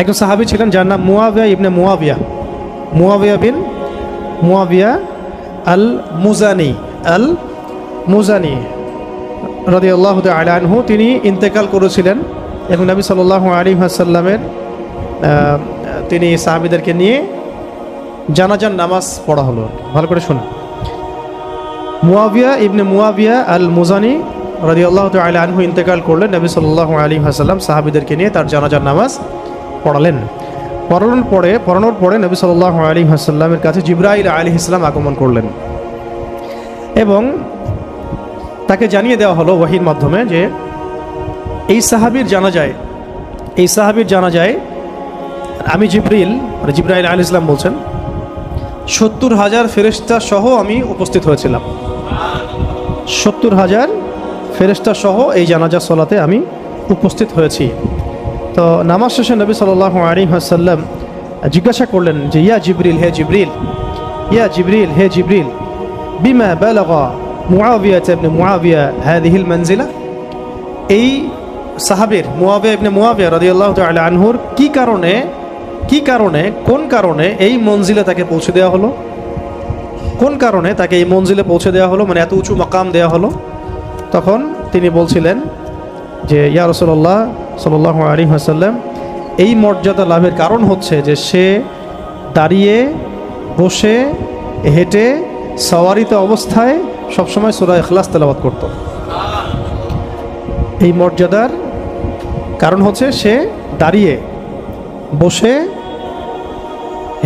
একজন সাহাবি ছিলেন, যার নাম মুয়াবিয়া ইবনে মুয়াবিয়া। মুয়াবিয়া বিন মুয়াবিয়া আল মুজানি আল মুজানি রদি আল্লাহ আলানহু তিনি ইন্তেকাল করেছিলেন এবং নবী সাল্লাহ আলী হাসাল্লামের তিনি সাহাবিদেরকে নিয়ে জানাজান নামাজ পড়া হলো। ভালো করে শুনুন। মুয়াবিয়া ইবনে মুয়াবিয়া আল মুজানি রদি আল্লাহ আলী আনহু ইন্তেকাল করলেন নবী সাল্লাহ আলী হাসাল্লাম সাহাবিদেরকে নিয়ে তার জানাজান নামাজ পড়ালেন। পড়ানোর পরে পড়ানোর পরে নবী সাল্লাহ আলী হাসাল্লামের কাছে জিব্রাইল আলী ইসলাম আগমন করলেন। এবং তাকে জানিয়ে দেওয়া হলো ওয়াহির মাধ্যমে যে, এই সাহাবির জানা যায়, এই সাহাবির জানা যায়, আমি জিব্রিল মানে জিব্রাইল আলী ইসলাম বলছেন, সত্তর হাজার ফেরেস্তা সহ আমি উপস্থিত হয়েছিলাম। সত্তর হাজার ফেরেস্তা সহ এই জানাজা সলাতে আমি উপস্থিত হয়েছি। তো নামাজ শেষে নবী সাল আলী হাসাল্লাম জিজ্ঞাসা করলেন যে, ইয়া জিবরিল, হে জিবরিল, ইয়া জিবরিল, হে জিবরিল, বিমা বালাগা মুআবিয়া ইবনে মুআবিয়া হাদিহিল মঞ্জিলা এই সাহাবের মুআবিয়া ইবনে মুআবিয়া রাদিয়াল্লাহু তাআলা আনহুর কি কারণে কি কারণে, কোন কারণে এই মঞ্জিলে তাকে পৌঁছে দেওয়া হলো? কোন কারণে তাকে এই মঞ্জিলে পৌঁছে দেওয়া হলো? মানে এত উঁচু মাকাম দেওয়া হলো? তখন তিনি বলছিলেন যে, ইয়া রসল্লাহ সাল্লাহ আলী হাসাল্লাম এই মর্যাদা লাভের কারণ হচ্ছে যে সে দাঁড়িয়ে, বসে, হেঁটে, সওয়ারিতে অবস্থায় সবসময় সুরা এখলাস তেলাবাদ করত। এই মর্যাদার কারণ হচ্ছে সে দাঁড়িয়ে, বসে,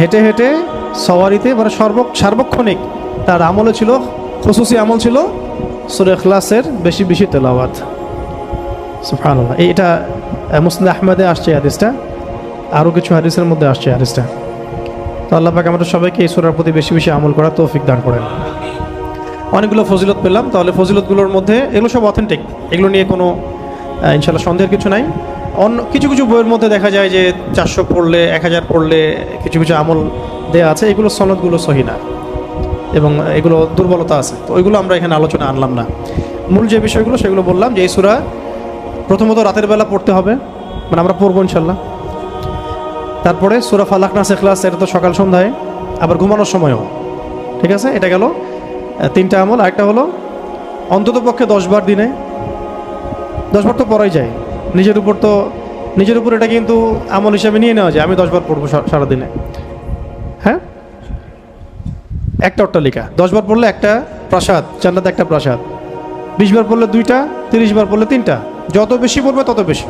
হেঁটে হেঁটে সওয়ারিতে মানে সর্ব সার্বক্ষণিক তার আমলে ছিল, খসুসি আমল ছিল সুরে এখলাসের বেশি বেশি তেলাওয়াত। সুফানুল্লাহ এটা মুসলিম আহমেদে আসছে হাদিসটা। আরও কিছু হাদিসের মধ্যে আসছে হাদিসটা। তো আল্লাহ পাক আমাদের সবাইকে এই সুরার প্রতি বেশি বেশি আমল করার তৌফিক দান করেন। অনেকগুলো ফজিলত পেলাম, তাহলে ফজিলতগুলোর মধ্যে এগুলো সব অথেন্টিক এগুলো নিয়ে কোনো ইনশাল্লাহ সন্দেহের কিছু নাই। অন্য, কিছু কিছু বইয়ের মধ্যে দেখা যায় যে চারশো পড়লে, এক হাজার পড়লে কিছু কিছু আমল দেয়া আছে, এগুলো সনদগুলো সহি না। এবং এগুলো দুর্বলতা আছে। তো ওইগুলো আমরা এখানে আলোচনা আনলাম না। মূল যে বিষয়গুলো, সেগুলো বললাম যে এই সুরা প্রথমত রাতের বেলা পড়তে হবে মানে আমরা পড়ব ইনশাল্লাহ। তারপরে সুরা ফালাক নাস এখলাস এটা তো সকাল সন্ধ্যায়, আবার ঘুমানোর সময়ও। ঠিক আছে? এটা গেল তিনটা আমল। আরেকটা হলো, অন্তত পক্ষে দশবার দিনে দশবার তো পড়াই যায়। নিজের উপর তো, নিজের উপর এটা কিন্তু আমল হিসাবে নিয়ে নেওয়া যায়। আমি দশবার পড়ব সারাদিনে। হ্যাঁ? একটা অট্টালিকা। দশবার পড়লে একটা প্রাসাদ, জান্নাতে একটা প্রাসাদ। বিশবার পড়লে দুইটা, তিরিশ বার পড়লে তিনটা। যত বেশি পড়বে তত বেশি।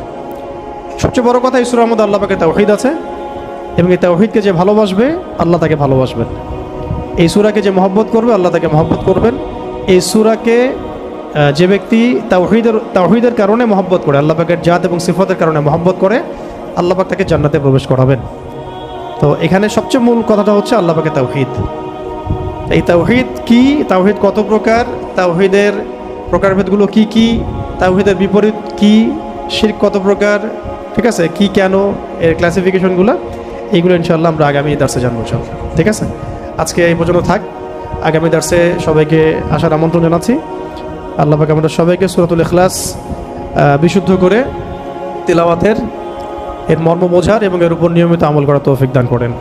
সবচেয়ে বড় কথা ইসুর আহমদ আল্লাহ পাকে তাওহিদ আছে এবং এই তাওহিদকে যে ভালোবাসবে, আল্লাহ তাকে ভালোবাসবেন। এই সুরাকে যে মহব্বত করবে, আল্লাহ তাকে মহব্বত করবেন। এই সুরাকে যে ব্যক্তি তাওহিদের তাওহিদের কারণে মহব্বত করে আল্লাহ পাকের জাত এবং সিফতের কারণে মহব্বত করে আল্লাহ পাক তাকে জান্নাতে প্রবেশ করাবেন। তো এখানে সবচেয়ে মূল কথাটা হচ্ছে আল্লাহ পাকে তাওহিদ। এই তাওহিদ কি? তাওহিদ কত প্রকার? তাওহিদের প্রকারভেদগুলো কি কি? তাওহিদের বিপরীত কি শির কত প্রকার? ঠিক আছে? কি, কেন এর ক্লাসিফিকেশনগুলো এইগুলো ইনশাল্লাহ আমরা আগামী দার্সে জানব ইনশাল্লাহ ঠিক আছে? আজকে এই পর্যন্ত থাক। আগামী দার্সে সবাইকে আসার আমন্ত্রণ জানাচ্ছি। আল্লাহ পাক আমাদের সবাইকে সুরতুল ইখলাস বিশুদ্ধ করে তেলাওয়াতের এর মর্ম বোঝার এবং এর উপর নিয়মিত আমল করার তৌফিক দান করেন।